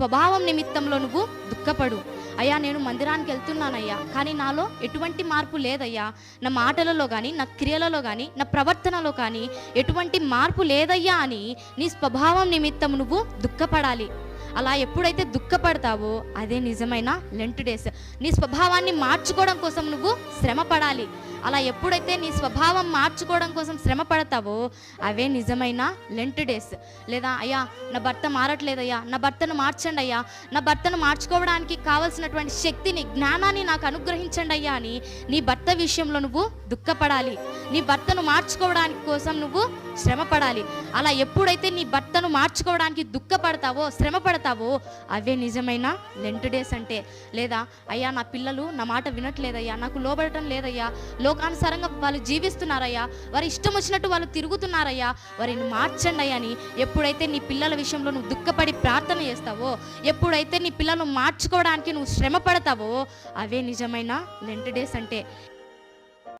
స్వభావం నిమిత్తంలో నువ్వు దుఃఖపడు. అయ్యా నేను మందిరానికి వెళ్తున్నానయ్యా కానీ నాలో ఎటువంటి మార్పు లేదయ్యా. నా మాటలలో కానీ నా క్రియలలో కానీ నా ప్రవర్తనలో కానీ ఎటువంటి మార్పు లేదయ్యా అని నీ స్వభావం నిమిత్తం నువ్వు దుఃఖపడాలి. అలా ఎప్పుడైతే దుఃఖపడతావో అదే నిజమైన లెంట్ డేస్. నీ స్వభావాన్ని మార్చుకోవడం కోసం నువ్వు శ్రమ పడాలి అలా ఎప్పుడైతే నీ స్వభావం మార్చుకోవడం కోసం శ్రమ పడతావో అవే నిజమైన లెంట్ డేస్. లేదా అయ్యా నా భర్త మారట్లేదయ్యా నా భర్తను మార్చండి అయ్యా నా భర్తను మార్చుకోవడానికి కావలసినటువంటి శక్తిని జ్ఞానాన్ని నాకు అనుగ్రహించండి అయ్యా అని నీ భర్త విషయంలో నువ్వు దుఃఖపడాలి. నీ భర్తను మార్చుకోవడానికి కోసం నువ్వు శ్రమపడాలి. అలా ఎప్పుడైతే నీ భర్తను మార్చుకోవడానికి దుఃఖపడతావో శ్రమపడతావో అవే నిజమైన లెంట్ డేస్ అంటే. లేదా అయ్యా నా పిల్లలు నా మాట వినట్లేదయ్యా నాకు లోబడటం లేదయ్యా లోకానుసారంగా వాళ్ళు జీవిస్తున్నారయ్యా వారి ఇష్టం వచ్చినట్టు వాళ్ళు తిరుగుతున్నారయ్యా వారిని మార్చండి అయ్యా అని ఎప్పుడైతే నీ పిల్లల విషయంలో నువ్వు దుఃఖపడి ప్రార్థన చేస్తావో ఎప్పుడైతే నీ పిల్లలను మార్చుకోవడానికి నువ్వు శ్రమ పడతావో అవే నిజమైన లెంట్ డేస్ అంటే.